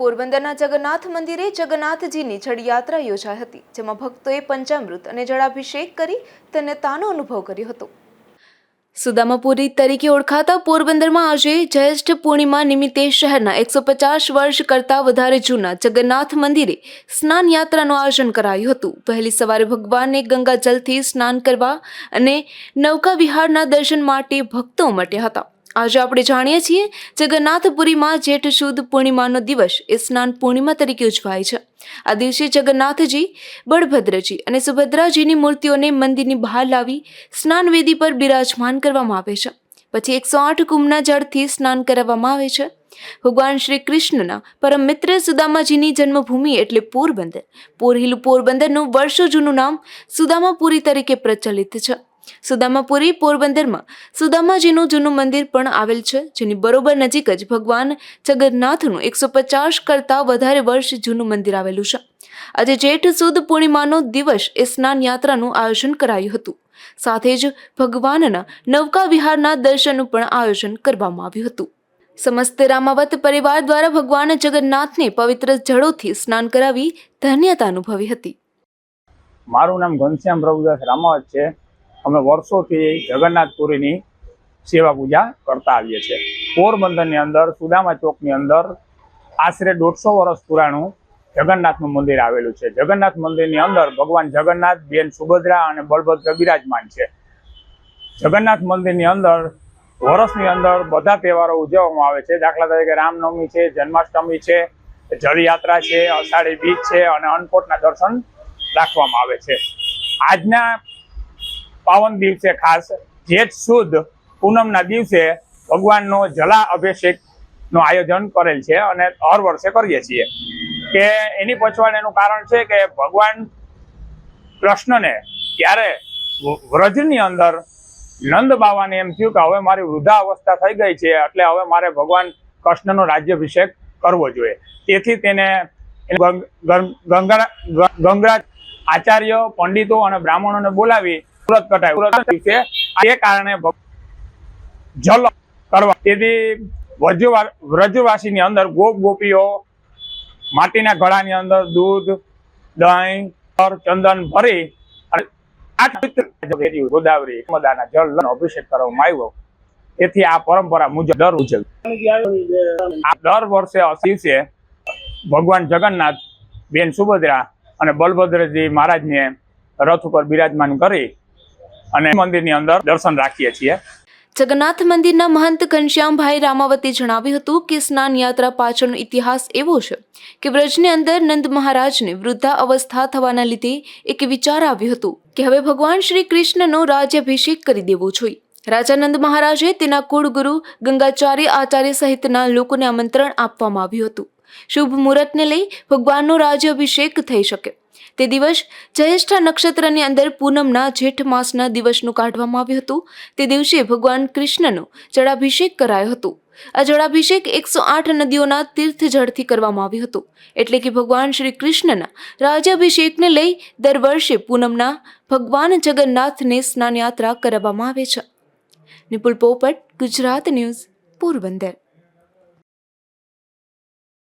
પોરબંદરના જગન્નાથ મંદિરે જગન્નાથજીની જળયાત્રા યોજાઈ હતી, જેમાં ભક્તોએ પંચામૃત અને જળાભિષેક કરી ધન્યતાનો અનુભવ કર્યો હતો. સુદામાપુરી તરીકે ઓળખાતા પોરબંદરમાં આજે જ્યેષ્ઠ પૂર્ણિમા નિમિત્તે શહેરના એકસો પચાસ વર્ષ કરતાં વધારે જૂના જગન્નાથ મંદિરે સ્નાન યાત્રાનું આયોજન કરાયું હતું. વહેલી સવારે ભગવાનને ગંગાજલથી સ્નાન કરવા અને નૌકા વિહારના દર્શન માટે ભક્તો ઉમટ્યા હતા. આજે આપણે જાણીએ છીએ, જગન્નાથપુરીમાં જેઠ શુદ્ધ પૂર્ણિમાનો દિવસ એ સ્નાન પૂર્ણિમા તરીકે ઉજવાય છે. આ દિવસે જગન્નાથજી, બળભદ્રજી અને સુભદ્રાજીની મૂર્તિઓને મંદિરની બહાર લાવી સ્નાન વેદી પર બિરાજમાન કરવામાં આવે છે. પછી એકસો આઠ કુંભના જળથી સ્નાન કરાવવામાં આવે છે. ભગવાન શ્રી કૃષ્ણના પરમ મિત્ર સુદામાજીની જન્મભૂમિ એટલે પોરબંદર. પોરહિલ પોરબંદરનું વર્ષો જૂનું નામ સુદામાપુરી તરીકે પ્રચલિત છે. સુદામાપુરી પોરબંદરમાં સુદામાજીનું જૂનું મંદિર પણ આવેલ છે, જેની બરોબર નજીક જ ભગવાન જગન્નાથનું એકસો પચાસ કરતાં વધારે વર્ષ જૂનું મંદિર આવેલું છે. આજે જેઠ સુદ પૂર્ણિમાનો દિવસ એ સ્નાન યાત્રાનું આયોજન કરાયું હતું. સાથે જ ભગવાનના નવકા વિહારના દર્શનનું પણ આયોજન કરવામાં આવ્યું હતું. સમસ્ત રામાવત પરિવાર દ્વારા ભગવાન જગન્નાથને પવિત્ર જળોથી સ્નાન કરાવી ધન્યતા અનુભવી હતી. મારું નામ ઘનશ્યામ પ્રભુદાસ રામાવત છે. અમે વર્ષોથી જગન્નાથપુરીની સેવા પૂજા કરતા આવીએ છીએ. પોરબંદરની અંદર, સુદામા ચોકની અંદર આશરે દોઢસો વર્ષ પુરાણું જગન્નાથનું મંદિર આવેલું છે. જગન્નાથ મંદિરની અંદર ભગવાન જગન્નાથ, બેન સુભદ્રા અને બળભદ્ર બિરાજમાન છે. જગન્નાથ મંદિરની અંદર વર્ષની અંદર બધા તહેવારો ઉજવવામાં આવે છે. દાખલા તરીકે રામનવમી છે, જન્માષ્ટમી છે, જળયાત્રા છે, અષાઢી બીજ છે અને અન્નકોટના દર્શન રાખવામાં આવે છે. આજના પાવન દિવસે ખાસ જેઠ સુદ પૂનમના દિવસે ભગવાનનો જલા અભિષેકનું આયોજન કરેલ છે અને હર વર્ષે કરીએ છીએ. કે એની પછવાડ એનું કારણ છે કે ભગવાન કૃષ્ણને ત્યારે વ્રજની અંદર નંદ બાવાને એમ થયું કે હવે મારી વૃદ્ધા અવસ્થા થઈ ગઈ છે, એટલે હવે મારે ભગવાન કૃષ્ણનો રાજ્યાભિષેક કરવો જોઈએ. તેથી તેને ગંગ- ગંગ- ગંગા ગંગરાજ આચાર્ય, પંડિતો અને બ્રાહ્મણોને બોલાવી વ્રત કટાયું. વ્રજવાસીની અંદર દૂધ, દહીં ચંદન ભરી ગોદાવરી, નર્મદાના જળ અભિષેક કરવામાં આવ્યો. તેથી આ પરંપરા મુજબ દર ઉજવ દર વર્ષે શિવસે ભગવાન જગન્નાથ બેન સુભદ્રા અને બલભદ્રજી મહારાજને રથ ઉપર બિરાજમાન કરી અને મંદિરની અંદર દર્શન રાખીએ છીએ. જગન્નાથ મંદિરના મહંત ઘનશ્યામભાઈ રામાવતે જણાવ્યું હતું કે સ્નાન યાત્રા પાછળનો ઇતિહાસ એવો છે કે વ્રજની અંદર નંદ મહારાજને વૃદ્ધા અવસ્થા થવાના લીધે એક વિચાર આવ્યો હતો કે હવે ભગવાન શ્રી કૃષ્ણનો રાજ્યાભિષેક કરી દેવો જોઈએ. રાજા નંદ મહારાજે તેના કુળગુરુ ગંગાચાર્ય આચાર્ય સહિતના લોકોને આમંત્રણ આપવામાં આવ્યું હતું. શુભ મુહૂર્તને લઈ ભગવાનનો રાજ્યાભિષેક થઈ શકે. તે દિવસ જ્યેષ્ઠા નક્ષત્રની અંદર પૂનમના જેઠ માસના દિવસનું કાઢવામાં આવ્યું હતું. તે દિવસે ભગવાન કૃષ્ણનો જળાભિષેક કરાયો હતો. આ જળાભિષેક એકસો આઠ નદીઓના તીર્થ જળથી કરવામાં આવ્યો હતો. એટલે કે ભગવાન શ્રી કૃષ્ણના રાજ્યાભિષેકને લઈ દર વર્ષે પૂનમના ભગવાન જગન્નાથને સ્નાન યાત્રા કરાવવામાં આવે છે. નિપુલ પોપટ, ગુજરાત ન્યૂઝ, પોરબંદર.